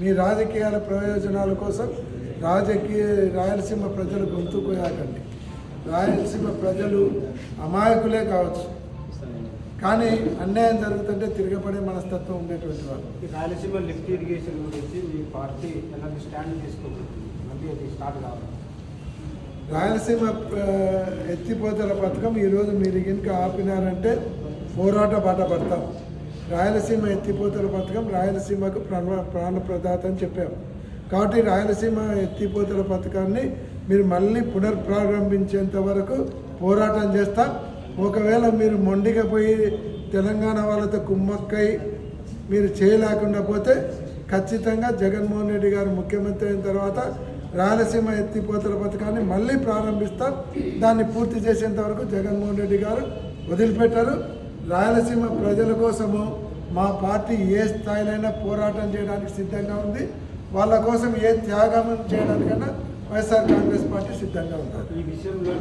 మీ రాజకీయాల ప్రయోజనాల కోసం రాజకీయ రాయలసీమ ప్రజలు గొంతు కోయాకండి రాయలసీమ ప్రజలు అమాయకులే కావచ్చు. కానీ అన్యాయం జరుగుతుంటే తిరగబడే మనస్తత్వం ఉండేటువంటి వాళ్ళు. ఈ రాయలసీమ లిఫ్ట్ ఇరిగేషన్ గురించి మీ పార్టీ ఎలాంటి స్టాండ్ తీసుకుంటుంది అది స్టార్ట్ కావాలి. రాయలసీమ ఎత్తిపోతల పథకం ఈరోజు మీరు కనుక ఆపినారంటే పోరాట బాట పడతాం. రాయలసీమ ఎత్తిపోతల పథకం రాయలసీమకు ప్రాణ ప్రాణప్రదాత అని చెప్పాము కాబట్టి రాయలసీమ ఎత్తిపోతల పథకాన్ని మీరు మళ్ళీ పునర్ప్రారంభించేంత వరకు పోరాటం చేస్తాం. ఒకవేళ మీరు మొండిగా పోయి తెలంగాణ వాళ్ళతో కుమ్మక్కై మీరు చేయలేకుండా పోతే ఖచ్చితంగా జగన్మోహన్ రెడ్డి గారు ముఖ్యమంత్రి అయిన తర్వాత రాయలసీమ ఎత్తిపోతల పథకాన్ని మళ్ళీ ప్రారంభిస్తాం. దాన్ని పూర్తి చేసేంత వరకు జగన్మోహన్ రెడ్డి గారు వదిలిపెట్టారు. రాయలసీమ ప్రజల కోసము మా పార్టీ ఏ స్థాయిలైనా పోరాటం చేయడానికి సిద్ధంగా ఉంది. వాళ్ళ కోసం ఏ త్యాగం చేయడానికైనా వైఎస్ఆర్ కాంగ్రెస్ పార్టీ సిద్ధంగా ఉంటుంది ఈ విషయంలో